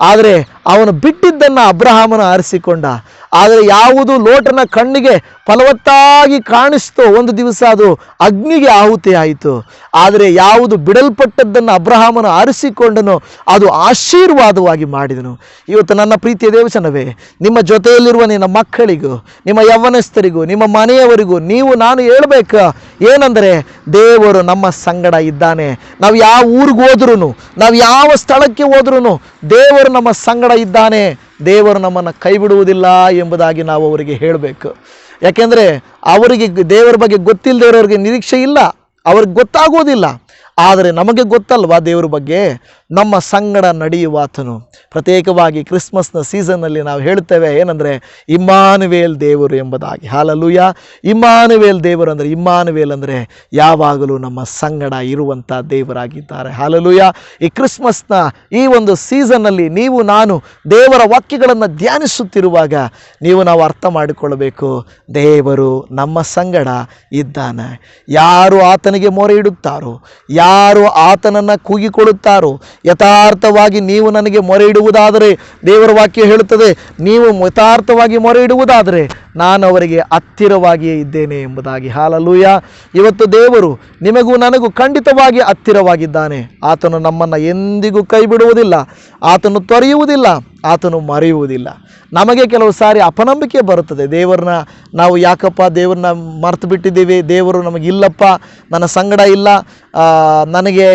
ಆದರೆ ಅವನು ಬಿಟ್ಟಿದ್ದನ್ನು ಅಬ್ರಹಾಮನ ಆರಿಸಿಕೊಂಡ. ಆದರೆ ಯಾವುದು ಲೋಟನ ಕಣ್ಣಿಗೆ ಫಲವತ್ತಾಗಿ ಕಾಣಿಸ್ತೋ, ಒಂದು ದಿವಸ ಅದು ಅಗ್ನಿಗೆ ಆಹುತಿಯಾಯಿತು ಆದರೆ ಯಾವುದು ಬಿಡಲ್ಪಟ್ಟದ್ದನ್ನು ಅಬ್ರಹಾಮನ ಆರಿಸಿಕೊಂಡನು ಅದು ಆಶೀರ್ವಾದವಾಗಿ ಮಾಡಿದನು. ಇವತ್ತು ನನ್ನ ಪ್ರೀತಿಯ ದೇವಚನವೇ ನಿಮ್ಮ ಜೊತೆಯಲ್ಲಿರುವ ನಿನ್ನ ಮಕ್ಕಳಿಗೂ, ನಿಮ್ಮ ಯೌವನಸ್ಥರಿಗೂ, ನಿಮ್ಮ ಮನೆಯವರಿಗೂ ನೀವು ನಾನು ಹೇಳಬೇಕು ಏನಂದರೆ, ದೇವರು ನಮ್ಮ ಸಂಗಡ ಇದ್ದಾನೆ. ನಾವು ಯಾವ ಊರಿಗೆ ಹೋದ್ರೂ ನಾವು ಯಾವ ಸ್ಥಳಕ್ಕೆ ಹೋದ್ರೂ ದೇವರು ನಮ್ಮ ಸಂಗಡ ಇದ್ದಾನೆ, ದೇವರು ನಮ್ಮನ್ನು ಕೈ ಬಿಡುವುದಿಲ್ಲ ಎಂಬುದಾಗಿ ನಾವು ಅವರಿಗೆ ಹೇಳಬೇಕು. ಯಾಕೆಂದರೆ, ಅವರಿಗೆ ದೇವರ ಬಗ್ಗೆ ಗೊತ್ತಿಲ್ಲದೆ ನಿರೀಕ್ಷೆ ಇಲ್ಲ ಅವ್ರಿಗೆ ಗೊತ್ತಾಗೋದಿಲ್ಲ ಆದರೆ ನಮಗೆ ಗೊತ್ತಲ್ವಾ ದೇವರ ಬಗ್ಗೆ? ನಮ್ಮ ಸಂಗಡ ನಡೆಯುವಾತನು. ಪ್ರತ್ಯೇಕವಾಗಿ ಕ್ರಿಸ್ಮಸ್ನ ಸೀಸನ್ನಲ್ಲಿ ನಾವು ಹೇಳ್ತೇವೆ ಏನಂದರೆ, ಇಮ್ಮಾನುವೇಲ್ ದೇವರು ಎಂಬುದಾಗಿ. ಹಾಲಲುಯ. ಇಮ್ಮಾನುವೇಲ್ ದೇವರು ಅಂದರೆ, ಇಮ್ಮಾನುವೇಲ್ ಅಂದರೆ ಯಾವಾಗಲೂ ನಮ್ಮ ಸಂಗಡ ಇರುವಂಥ ದೇವರಾಗಿದ್ದಾರೆ. ಹಾಲಲುಯ. ಈ ಕ್ರಿಸ್ಮಸ್ನ ಈ ಒಂದು ಸೀಸನ್ನಲ್ಲಿ ನೀವು, ನಾನು ದೇವರ ವಾಕ್ಯಗಳನ್ನು ಧ್ಯಾನಿಸುತ್ತಿರುವಾಗ ನೀವು ನಾವು ಅರ್ಥ ಮಾಡಿಕೊಳ್ಳಬೇಕು ದೇವರು ನಮ್ಮ ಸಂಗಡ ಇದ್ದಾನೆ. ಯಾರು ಆತನಿಗೆ ಮೊರೆ ಇಡುತ್ತಾರೋ ಯಾರು ಆತನನ್ನು ಕೂಗಿಕೊಳ್ಳುತ್ತಾರೋ? ಯಥಾರ್ಥವಾಗಿ ನೀವು ನನಗೆ ಮೊರೆ ಇಡುವುದಾದರೆ ದೇವರ ವಾಕ್ಯ ಹೇಳುತ್ತದೆ, ನೀವು ಯಥಾರ್ಥವಾಗಿ ಮೊರೆ ಇಡುವುದಾದರೆ ನಾನು ಅವರಿಗೆ ಹತ್ತಿರವಾಗಿಯೇ ಇದ್ದೇನೆ ಎಂಬುದಾಗಿ. ಹಾಲಲೂಯ. ಇವತ್ತು ದೇವರು ನಿಮಗೂ ನನಗೂ ಖಂಡಿತವಾಗಿ ಹತ್ತಿರವಾಗಿದ್ದಾನೆ. ಆತನು ನಮ್ಮನ್ನು ಎಂದಿಗೂ ಕೈ ಬಿಡುವುದಿಲ್ಲ ಆತನು ತೊರೆಯುವುದಿಲ್ಲ. ಆತನು ಮರೆಯುವುದಿಲ್ಲ. ನಮಗೆ ಕೆಲವು ಸಾರಿ ಅಪನಂಬಿಕೆ ಬರುತ್ತದೆ. ದೇವರನ್ನ ನಾವು ಯಾಕಪ್ಪ ದೇವ್ರನ್ನ ಮರೆತು ಬಿಟ್ಟಿದ್ದೀವಿ? ದೇವರು ನಮಗಿಲ್ಲಪ್ಪ. ನನ್ನ ಸಂಗಡ ಇಲ್ಲ. ನನಗೆ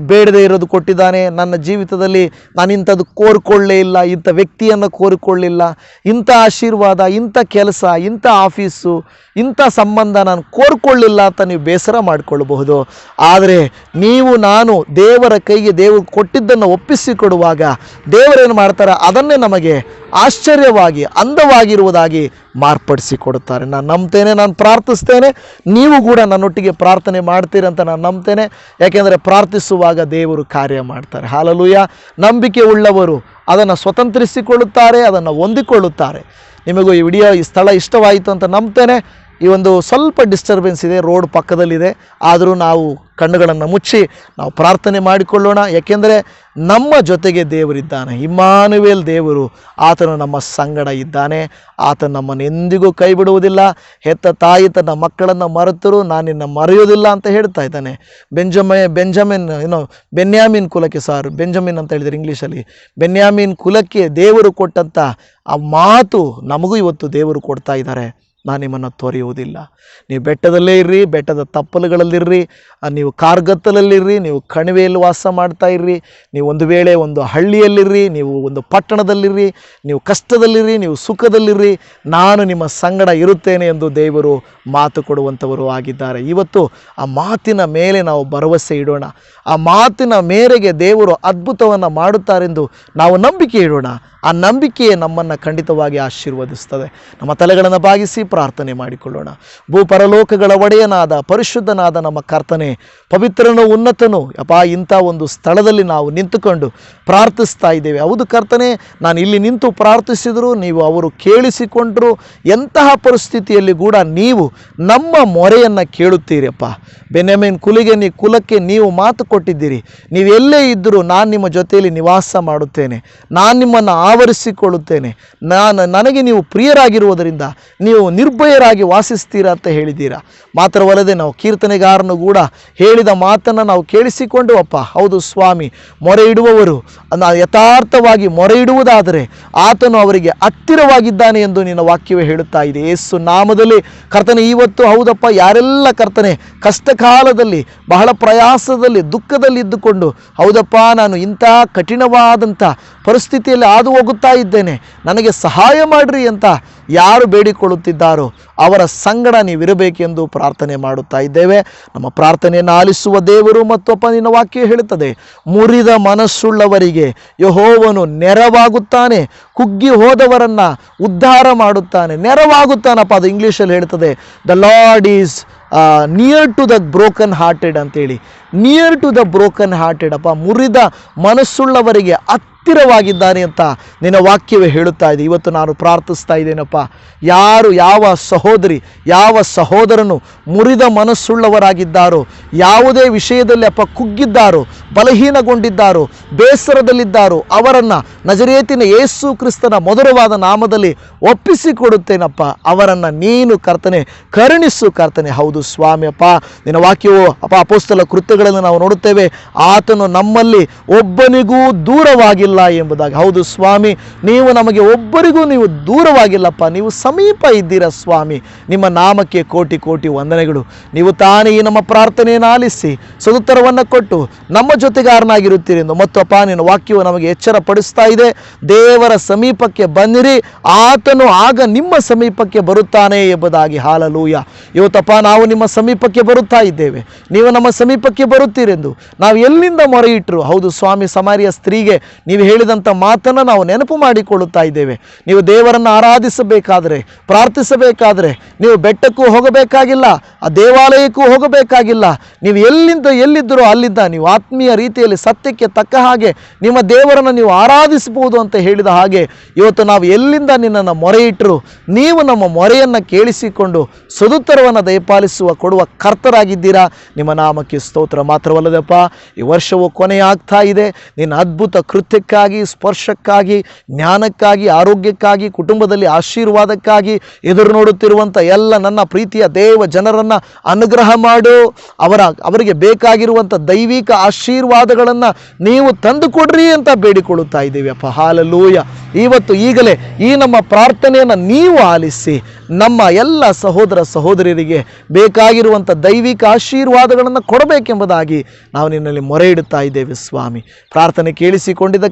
ಬೇಡದೇ ಇರೋದು ಕೊಟ್ಟಿದ್ದಾನೆ. ನನ್ನ ಜೀವಿತದಲ್ಲಿ ನಾನು ಇಂಥದ್ದು ಕೋರಿಕೊಳ್ಳೇ ಇಲ್ಲ. ಇಂಥ ವ್ಯಕ್ತಿಯನ್ನು ಕೋರಿಕೊಳ್ಳಿಲ್ಲ. ಇಂಥ ಆಶೀರ್ವಾದ, ಇಂಥ ಕೆಲಸ, ಇಂಥ ಆಫೀಸು, ಇಂಥ ಸಂಬಂಧ ನಾನು ಕೋರಿಕೊಳ್ಳಿಲ್ಲ ಅಂತ ನೀವು ಬೇಸರ ಮಾಡಿಕೊಳ್ಳಬಹುದು. ಆದರೆ ನೀವು, ನಾನು ದೇವರ ಕೈಗೆ ದೇವರು ಕೊಟ್ಟಿದ್ದನ್ನು ಒಪ್ಪಿಸಿಕೊಡುವಾಗ ದೇವರೇನು ಮಾಡ್ತಾರೆ? ಅದನ್ನೇ ನಮಗೆ ಆಶ್ಚರ್ಯವಾಗಿ, ಅಂದವಾಗಿರುವುದಾಗಿ ಮಾರ್ಪಡಿಸಿ ಕೊಡುತ್ತಾರೆ ನಾನು ನಂಬ್ತೇನೆ, ನಾನು ಪ್ರಾರ್ಥಿಸ್ತೇನೆ, ನೀವು ಕೂಡ ನನ್ನೊಟ್ಟಿಗೆ ಪ್ರಾರ್ಥನೆ ಮಾಡ್ತೀರಂತ ನಾನು ನಂಬ್ತೇನೆ. ಯಾಕೆಂದರೆ ಪ್ರಾರ್ಥಿಸುವಾಗ ದೇವರು ಕಾರ್ಯ ಮಾಡ್ತಾರೆ. ಹಾಲಲುಯ್ಯ ನಂಬಿಕೆ ಉಳ್ಳವರು ಅದನ್ನು ಸ್ವತಂತ್ರಿಸಿಕೊಳ್ಳುತ್ತಾರೆ, ಅದನ್ನು ಹೊಂದಿಕೊಳ್ಳುತ್ತಾರೆ. ನಿಮಗೂ ಈ ವಿಡಿಯೋ, ಈ ಸ್ಥಳ ಇಷ್ಟವಾಯಿತು ಅಂತ ನಂಬ್ತೇನೆ. ಈ ಒಂದು ಸ್ವಲ್ಪ ಡಿಸ್ಟರ್ಬೆನ್ಸ್ ಇದೆ ರೋಡ್ ಪಕ್ಕದಲ್ಲಿದೆ. ಆದರೂ ನಾವು ಕಣ್ಣುಗಳನ್ನು ಮುಚ್ಚಿ ನಾವು ಪ್ರಾರ್ಥನೆ ಮಾಡಿಕೊಳ್ಳೋಣ. ಯಾಕೆಂದರೆ ನಮ್ಮ ಜೊತೆಗೆ ದೇವರಿದ್ದಾನೆ. ಇಮ್ಮಾನುವೇಲ್ ದೇವರು ಆತನು ನಮ್ಮ ಸಂಗಡ ಇದ್ದಾನೆ. ಆತ ನಮ್ಮನ್ನು ಎಂದಿಗೂ ಕೈ ಬಿಡುವುದಿಲ್ಲ ಹೆತ್ತ ತಾಯಿ ತನ್ನ ಮಕ್ಕಳನ್ನು ಮರೆತರೂ, ನಾನು ನಿನ್ನ ಮರೆಯೋದಿಲ್ಲ ಅಂತ ಹೇಳ್ತಾ ಇದ್ದಾನೆ. ಬೆಂಜಮೆ, ಬೆಂಜಮಿನ್, ಏನೋ, ಬೆನ್ಯಾಮಿನ್ ಕುಲಕ್ಕೆ ಸಾರು, ಬೆಂಜಮಿನ್ ಅಂತ ಹೇಳಿದರೆ ಇಂಗ್ಲೀಷಲ್ಲಿ. ಬೆನ್ಯಾಮಿನ್ ಕುಲಕ್ಕೆ ದೇವರು ಕೊಟ್ಟಂಥ ಆ ಮಾತು ನಮಗೂ ಇವತ್ತು ದೇವರು ಕೊಡ್ತಾ ಇದ್ದಾರೆ. ನಾನು ನಿಮ್ಮನ್ನು ತೊರೆಯುವುದಿಲ್ಲ. ನೀವು ಬೆಟ್ಟದಲ್ಲೇ ಇರ್ರಿ, ಬೆಟ್ಟದ ತಪ್ಪಲುಗಳಲ್ಲಿರ್ರಿ ನೀವು ಕಾರ್ಗತ್ತಲಲ್ಲಿರ್ರಿ, ನೀವು ಕಣಿವೆಯಲ್ಲಿ ವಾಸ ಮಾಡ್ತಾ ಇರ್ರಿ, ನೀವು ಒಂದು ವೇಳೆ ಒಂದು ಹಳ್ಳಿಯಲ್ಲಿರ್ರಿ, ನೀವು ಒಂದು ಪಟ್ಟಣದಲ್ಲಿರ್ರಿ, ನೀವು ಕಷ್ಟದಲ್ಲಿರ್ರಿ, ನೀವು ಸುಖದಲ್ಲಿರ್ರಿ, ನಾನು ನಿಮ್ಮ ಸಂಗಡ ಇರುತ್ತೇನೆ ಎಂದು ದೇವರು ಮಾತು ಕೊಡುವಂಥವರು ಆಗಿದ್ದಾರೆ. ಇವತ್ತು ಆ ಮಾತಿನ ಮೇಲೆ ನಾವು ಭರವಸೆ ಇಡೋಣ. ಆ ಮಾತಿನ ಮೇರೆಗೆ ದೇವರು ಅದ್ಭುತವನ್ನು ಮಾಡುತ್ತಾರೆಂದು ನಾವು ನಂಬಿಕೆ ಇಡೋಣ. ಆ ನಂಬಿಕೆಯೇ ನಮ್ಮನ್ನು ಖಂಡಿತವಾಗಿ ಆಶೀರ್ವದಿಸ್ತದೆ. ನಮ್ಮ ತಲೆಗಳನ್ನು ಬಾಗಿಸಿ ಪ್ರಾರ್ಥನೆ ಮಾಡಿಕೊಳ್ಳೋಣ. ಭೂಪರಲೋಕಗಳ ಒಡೆಯನಾದ, ಪರಿಶುದ್ಧನಾದ ನಮ್ಮ ಕರ್ತನೆ, ಪವಿತ್ರನು ಉನ್ನತನು ಅಪ ಇಂಥ ಒಂದು ಸ್ಥಳದಲ್ಲಿ ನಾವು ನಿಂತುಕೊಂಡು ಪ್ರಾರ್ಥಿಸ್ತಾ ಇದ್ದೇವೆ. ಹೌದು ಕರ್ತನೆ, ನಾನು ಇಲ್ಲಿ ನಿಂತು ಪ್ರಾರ್ಥಿಸಿದರೂ ನೀವು ಅವರು ಕೇಳಿಸಿಕೊಂಡರು, ಎಂತಹ ಪರಿಸ್ಥಿತಿಯಲ್ಲಿ ಕೂಡ ನೀವು ನಮ್ಮ ಮೊರೆಯನ್ನು ಕೇಳುತ್ತೀರಪ್ಪ. ಬೆನ್ನೆಮೇನ್ ಕುಲಿಗೆ ನೀ ಕುಲಕ್ಕೆ ನೀವು ಮಾತು ಕೊಟ್ಟಿದ್ದೀರಿ. ನೀವು ಎಲ್ಲೇ ಇದ್ದರೂ ನಾನು ನಿಮ್ಮ ಜೊತೆಯಲ್ಲಿ ನಿವಾಸ ಮಾಡುತ್ತೇನೆ. ನಾನು ನಿಮ್ಮನ್ನು ಆವರಿಸಿಕೊಳ್ಳುತ್ತೇನೆ. ನಾನು, ನನಗೆ ನೀವು ಪ್ರಿಯರಾಗಿರುವುದರಿಂದ ನೀವು ನಿರ್ಭಯರಾಗಿ ವಾಸಿಸ್ತೀರಾ ಅಂತ ಹೇಳಿದ್ದೀರಾ ಮಾತ್ರವಲ್ಲದೆ ನಾವು ಕೀರ್ತನೆಗಾರನು ಕೂಡ ಹೇಳಿದ ಮಾತನ್ನು ನಾವು ಕೇಳಿಸಿಕೊಂಡು, ಅಪ್ಪ, ಹೌದು ಸ್ವಾಮಿ, ಮೊರೆ ಇಡುವವರು ಯಥಾರ್ಥವಾಗಿ ಮೊರೆ ಇಡುವುದಾದರೆ ಆತನು ಅವರಿಗೆ ಹತ್ತಿರವಾಗಿದ್ದಾನೆ ಎಂದು ನಿನ್ನ ವಾಕ್ಯವೇ ಹೇಳುತ್ತಾ ಇದೆ. ಯೇಸು ನಾಮದಲ್ಲಿ ಕರ್ತನೆ ಇವತ್ತು ಹೌದಪ್ಪ, ಯಾರೆಲ್ಲ ಕರ್ತನೆ ಕಷ್ಟ ಕಾಲದಲ್ಲಿ ಬಹಳ ಪ್ರಯಾಸದಲ್ಲಿ, ದುಃಖದಲ್ಲಿ ಇದ್ದುಕೊಂಡು, ಹೌದಪ್ಪ, ನಾನು ಇಂಥ ಕಠಿಣವಾದಂಥ ಪರಿಸ್ಥಿತಿಯಲ್ಲಿ ಹಾದು ಹೋಗುತ್ತಾ ಇದ್ದೇನೆ, ನನಗೆ ಸಹಾಯ ಮಾಡಿರಿ ಅಂತ ಯಾರು ಬೇಡಿಕೊಳ್ಳುತ್ತಿದ್ದಾರೋ ಅವರ ಸಂಗಡ ನೀವಿರಬೇಕೆಂದು ಪ್ರಾರ್ಥನೆ ಮಾಡುತ್ತಾ ಇದ್ದೇವೆ. ನಮ್ಮ ಪ್ರಾರ್ಥನೆಯನ್ನು ಆಲಿಸುವ ದೇವರು ಮತ್ತು ಅಪ್ಪ, ನಿನ್ನ ವಾಕ್ಯ ಹೇಳುತ್ತದೆ, ಮುರಿದ ಮನಸ್ಸುಳ್ಳವರಿಗೆ ಯಹೋವನು ನೆರವಾಗುತ್ತಾನೆ, ಕುಗ್ಗಿ ಹೋದವರನ್ನು ಉದ್ಧಾರ ಮಾಡುತ್ತಾನೆ, ನೆರವಾಗುತ್ತಾನಪ್ಪ ಅದು ಇಂಗ್ಲೀಷಲ್ಲಿ ಹೇಳ್ತದೆ the Lord is near to the broken hearted ಅಂತೇಳಿ. Near to the broken hearted ಅಪ್ಪ, ಮುರಿದ ಮನಸ್ಸುಳ್ಳವರಿಗೆ ಹತ್ತಿರವಾಗಿದ್ದಾನೆ ಅಂತ ನಿನ್ನ ವಾಕ್ಯವೇ ಹೇಳುತ್ತಾ ಇದೆ. ಇವತ್ತು ನಾನು ಪ್ರಾರ್ಥಿಸ್ತಾ ಇದ್ದೇನಪ್ಪ. ಯಾರು ಯಾವ ಸಹೋದರಿ, ಯಾವ ಸಹೋದರನು ಮುರಿದ ಮನಸ್ಸುಳ್ಳವರಾಗಿದ್ದಾರೋ, ಯಾವುದೇ ವಿಷಯದಲ್ಲಿ ಅಪ್ಪ ಕುಗ್ಗಿದ್ದಾರೋ, ಬಲಹೀನಗೊಂಡಿದ್ದಾರೋ, ಬೇಸರದಲ್ಲಿದ್ದಾರೋ, ಅವರನ್ನು ನಜರೇತಿನ ಯೇಸು ಕ್ರಿಸ್ತನ ಮಧುರವಾದ ನಾಮದಲ್ಲಿ ಒಪ್ಪಿಸಿಕೊಡುತ್ತೇನಪ್ಪ. ಅವರನ್ನು ನೀನು ಕರ್ತನೆ, ಕರುಣಿಸು ಕರ್ತನೆ. ಹೌದು ಸ್ವಾಮಿಯಪ್ಪ, ನಿನ್ನ ವಾಕ್ಯವು ಅಪ್ಪ ಅಪೋಸ್ತಲ ಕೃತ್ಯಗಳನ್ನು ನಾವು ನೋಡುತ್ತೇವೆ. ಆತನು ನಮ್ಮಲ್ಲಿ ಒಬ್ಬನಿಗೂ ದೂರವಾಗಿಲ್ಲ. ಎಂಬುದಾಗಿ. ಹೌದು ಸ್ವಾಮಿ, ನೀವು ನಮಗೆ ಒಬ್ಬರಿಗೂ ನೀವು ದೂರವಾಗಿಲ್ಲಪ್ಪ. ನೀವು ಸಮೀಪ ಇದ್ದೀರ ಸ್ವಾಮಿ. ನಿಮ್ಮ ನಾಮಕ್ಕೆ ಕೋಟಿ ಕೋಟಿ ವಂದನೆಗಳು. ನೀವು ತಾನೇ ಈ ನಮ್ಮ ಪ್ರಾರ್ಥನೆಯನ್ನು ಆಲಿಸಿ, ಸದುತ್ತರವನ್ನು ಕೊಟ್ಟು, ನಮ್ಮ ಜೊತೆಗಾರನಾಗಿರುತ್ತೀರಿ ಎಂದು. ಮತ್ತು ಅಪ್ಪ, ನಿನ್ನ ವಾಕ್ಯವು ನಮಗೆ ಎಚ್ಚರ ಪಡಿಸ್ತಾ ಇದೆ. ದೇವರ ಸಮೀಪಕ್ಕೆ ಬನ್ನಿರಿ. ಆತನು ಆಗ ನಿಮ್ಮ ಸಮೀಪಕ್ಕೆ ಬರುತ್ತಾನೆ ಎಂಬುದಾಗಿ. ಹಾಲಲೂಯ. ಇವತ್ತಪ್ಪ, ನಾವು ನಿಮ್ಮ ಸಮೀಪಕ್ಕೆ ಬರುತ್ತಾ ಇದ್ದೇವೆ. ನೀವು ನಮ್ಮ ಸಮೀಪಕ್ಕೆ ಬರುತ್ತೀರೆಂದು. ನಾವು ಎಲ್ಲಿಂದ ಮೊರೆ ಇಟ್ಟರು ಹೌದು ಸ್ವಾಮಿ, ಸಮಾರಿಯ ಸ್ತ್ರೀಗೆ. ನೀವು ಹೇಳಿದಂಥ ಮಾತನ್ನು ನಾವು ನೆನಪು ಮಾಡಿಕೊಳ್ಳುತ್ತಾ ಇದ್ದೇವೆ. ನೀವು ದೇವರನ್ನು ಆರಾಧಿಸಬೇಕಾದರೆ, ಪ್ರಾರ್ಥಿಸಬೇಕಾದರೆ, ನೀವು ಬೆಟ್ಟಕ್ಕೂ ಹೋಗಬೇಕಾಗಿಲ್ಲ, ಆ ದೇವಾಲಯಕ್ಕೂ ಹೋಗಬೇಕಾಗಿಲ್ಲ. ನೀವು ಎಲ್ಲಿಂದ ಎಲ್ಲಿದ್ದರೂ ಅಲ್ಲಿದ್ದ ನೀವು ಆತ್ಮೀಯ ರೀತಿಯಲ್ಲಿ ಸತ್ಯಕ್ಕೆ ತಕ್ಕ ಹಾಗೆ ನಿಮ್ಮ ದೇವರನ್ನು ನೀವು ಆರಾಧಿಸಬಹುದು ಅಂತ ಹೇಳಿದ ಹಾಗೆ ಇವತ್ತು ನಾವು ಎಲ್ಲಿಂದ ನಿನ್ನನ್ನು ಮೊರೆ ಇಟ್ಟರು ನೀವು ನಮ್ಮ ಮೊರೆಯನ್ನು ಕೇಳಿಸಿಕೊಂಡು ಸದುತ್ತರವನ್ನು ದಯಪಾಲಿಸುವ, ಕೊಡುವ ಕರ್ತರಾಗಿದ್ದೀರಾ? ನಿಮ್ಮ ನಾಮಕ್ಕೆ ಸ್ತೋತ್ರ ಮಾತ್ರವಲ್ಲದಪ್ಪ, ಈ ವರ್ಷವು ಕೊನೆಯಾಗ್ತಾ ಇದೆ. ನಿನ್ನ ಅದ್ಭುತ ಕೃತ್ಯಕ್ಕಾಗಿ ಸ್ಪರ್ಶಕ್ಕಾಗಿ, ಜ್ಞಾನಕ್ಕಾಗಿ, ಆರೋಗ್ಯಕ್ಕಾಗಿ, ಕುಟುಂಬದಲ್ಲಿ ಆಶೀರ್ವಾದಕ್ಕಾಗಿ ಎದುರು ನೋಡುತ್ತಿರುವಂಥ ಎಲ್ಲ ನನ್ನ ಪ್ರೀತಿಯ ದೇವ ಜನರನ್ನು ಅನುಗ್ರಹ ಮಾಡು. ಅವರ, ಅವರಿಗೆ ಬೇಕಾಗಿರುವಂಥ ದೈವಿಕ ಆಶೀರ್ವಾದಗಳನ್ನು ನೀವು ತಂದುಕೊಡ್ರಿ ಅಂತ ಬೇಡಿಕೊಳ್ಳುತ್ತಾ ಇದ್ದೀವಿ ಅಪ್ಪ. ಹಾಲಲ್ಲೂಯ ಇವತ್ತು ಈಗಲೇ ಈ ನಮ್ಮ ಪ್ರಾರ್ಥನೆಯನ್ನು ನೀವು ಆಲಿಸಿ ನಮ್ಮ ಎಲ್ಲ ಸಹೋದರ ಸಹೋದರಿಯರಿಗೆ ಬೇಕಾಗಿರುವಂಥ ದೈವಿಕ ಆಶೀರ್ವಾದಗಳನ್ನು ಕೊಡಬೇಕೆಂಬುದಾಗಿ ನಾವು ನಿನ್ನಲ್ಲಿ ಮೊರೆ ಇಡುತ್ತಾ ಇದ್ದೇವೆ ಸ್ವಾಮಿ. ಪ್ರಾರ್ಥನೆ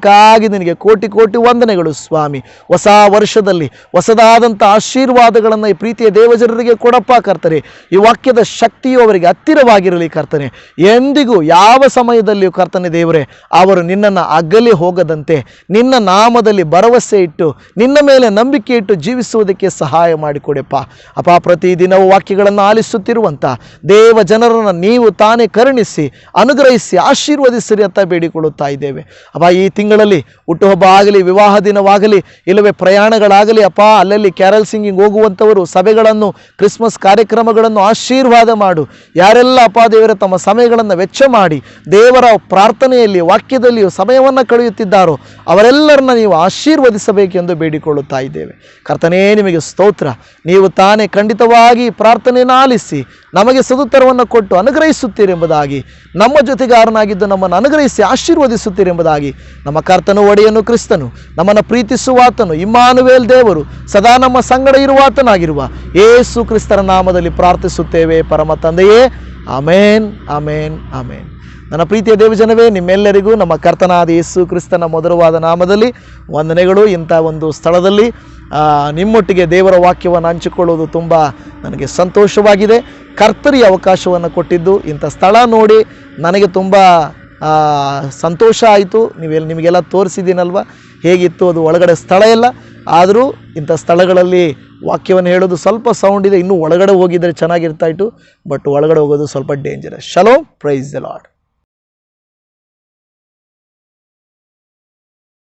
ಕೇಳಿಸಿಕೊಂಡಿದ್ದಕ್ಕಾಗಿ ನಿನಗೆ ಕೋಟಿ ಕೋಟಿ ವಂದನೆಗಳು ಸ್ವಾಮಿ. ಹೊಸ ವರ್ಷದಲ್ಲಿ ಹೊಸದಾದಂಥ ಆಶೀರ್ವಾದಗಳನ್ನು ಈ ಪ್ರೀತಿಯ ದೇವಜನರಿಗೆ ಕೊಡಪ್ಪ ಕರ್ತನೆ. ಈ ವಾಕ್ಯದ ಶಕ್ತಿಯು ಅವರಿಗೆ ಹತ್ತಿರವಾಗಿರಲಿ ಕರ್ತನೆ. ಎಂದಿಗೂ ಯಾವ ಸಮಯದಲ್ಲಿಯೂ ಕರ್ತನೆ ದೇವರೇ, ಅವರು ನಿನ್ನನ್ನು ಅಗಲಿ ಹೋಗದಂತೆ, ನಿನ್ನ ನಾಮದಲ್ಲಿ ಭರವಸೆ ಇಟ್ಟು, ನಿನ್ನ ಮೇಲೆ ನಂಬಿಕೆ ಇಟ್ಟು ಜೀವಿಸುವುದಕ್ಕೆ ಸಹಾಯ ಮಾಡಿಕೊಡೆಪ್ಪ. ಅಪ್ಪ ಪ್ರತಿದಿನವೂ ವಾಕ್ಯಗಳನ್ನು ಆಲಿಸುತ್ತಿರುವಂಥ ದೇವ ಜನರನ್ನು ನೀವು ತಾನೇ ಕರುಣಿಸಿ, ಅನುಗ್ರಹಿಸಿ, ಆಶೀರ್ವದಿಸಿರಿ ಅಂತ ಬೇಡಿಕೊಳ್ಳುತ್ತಾ ಇದ್ದೇವೆ. ಅಪ್ಪ ಈ ತಿಂಗಳಲ್ಲಿ ಹುಟ್ಟುಹಬ್ಬ ಆಗಲಿ, ವಿವಾಹ ದಿನವಾಗಲಿ, ಇಲ್ಲವೇ ಪ್ರಯಾಣಗಳಾಗಲಿ, ಅಪ್ಪ, ಅಲ್ಲಲ್ಲಿ ಕ್ಯಾರಲ್ ಸಿಂಗಿಂಗ್ ಹೋಗುವಂಥವರು ಸಭೆಗಳನ್ನು, ಕ್ರಿಸ್ಮಸ್ ಕಾರ್ಯಕ್ರಮಗಳನ್ನು ಆಶೀರ್ವಾದ ಮಾಡು. ಯಾರೆಲ್ಲ ಅಪ್ಪ ದೇವರ ತಮ್ಮ ಸಮಯಗಳನ್ನು ವೆಚ್ಚ ಮಾಡಿ, ದೇವರ ಪ್ರಾರ್ಥನೆಯಲ್ಲಿ, ವಾಕ್ಯದಲ್ಲಿಯೂ ಸಮಯವನ್ನು ಕಳೆಯುತ್ತಿದ್ದಾರೋ, ಅವರೆಲ್ಲರನ್ನ ನೀವು ಆಶೀರ್ವದಿಸಬೇಕೆಂದು ಬೇಡಿಕೊಳ್ಳುತ್ತಾ ಇದ್ದೇವೆ. ಕರ್ತನೇ, ನಿಮಗೆ ಸ್ತೋತ್ರ. ನೀವು ತಾನೇ ಖಂಡಿತವಾಗಿ ಪ್ರಾರ್ಥನೆಯನ್ನು ಆಲಿಸಿ, ನಮಗೆ ಸದುತ್ತರವನ್ನು ಕೊಟ್ಟು ಅನುಗ್ರಹಿಸುತ್ತೀರೆಂಬುದಾಗಿ, ನಮ್ಮ ಜೊತೆಗಾರನಾಗಿದ್ದು ನಮ್ಮನ್ನು ಅನುಗ್ರಹಿಸಿ ಆಶೀರ್ವದಿಸುತ್ತೀರೆಂಬುದಾಗಿ, ನಮ್ಮ ಕರ್ತನು ಒಡೆಯನು ಕ್ರಿಸ್ತನು. ನಮ್ಮನ್ನು ಪ್ರೀತಿಸುವಾತನು ಇಮ್ಮಾನುವೇಲ್ ದೇವರು ಸದಾ ನಮ್ಮ ಸಂಗಡ ಇರುವಾತನಾಗಿರುವ ಏಸು ಕ್ರಿಸ್ತರ ನಾಮದಲ್ಲಿ ಪ್ರಾರ್ಥಿಸುತ್ತೇವೆ, ಪರಮ ತಂದೆಯೇ. ಆಮೇನ್ ಆಮೇನ್ ಆಮೇನ್. ನನ್ನ ಪ್ರೀತಿಯ ದೇವಜನವೇ, ನಿಮ್ಮೆಲ್ಲರಿಗೂ ನಮ್ಮ ಕರ್ತನಾದ ಯೇಸು ಕ್ರಿಸ್ತನ ಮಧುರವಾದ ನಾಮದಲ್ಲಿ ವಂದನೆಗಳು. ಇಂಥ ಒಂದು ಸ್ಥಳದಲ್ಲಿ ನಿಮ್ಮೊಟ್ಟಿಗೆ ದೇವರ ವಾಕ್ಯವನ್ನು ಹಂಚಿಕೊಳ್ಳುವುದು ತುಂಬ ನನಗೆ ಸಂತೋಷವಾಗಿದೆ. ಕರ್ತರಿ ಅವಕಾಶವನ್ನು ಕೊಟ್ಟಿದ್ದು ಇಂಥ ಸ್ಥಳ ನೋಡಿ ನನಗೆ ತುಂಬ ಸಂತೋಷ ಆಯಿತು. ನೀವೆಲ್ಲ ನಿಮಗೆಲ್ಲ ತೋರಿಸಿದ್ದೀನಲ್ವ? ಹೇಗಿತ್ತು? ಅದು ಒಳಗಡೆ ಸ್ಥಳ ಎಲ್ಲ? ಆದರೂ ಇಂಥ ಸ್ಥಳಗಳಲ್ಲಿ ವಾಕ್ಯವನ್ನು ಹೇಳೋದು ಸ್ವಲ್ಪ ಸೌಂಡ್ ಇದೆ. ಇನ್ನೂ ಒಳಗಡೆ ಹೋಗಿದರೆ ಚೆನ್ನಾಗಿರ್ತಾಯಿತ್ತು ಬಟ್ ಒಳಗಡೆ ಹೋಗೋದು ಸ್ವಲ್ಪ ಡೇಂಜರಸ್ ಶಲೋ ಪ್ರೈಸ್ ದ ಲಾಡ್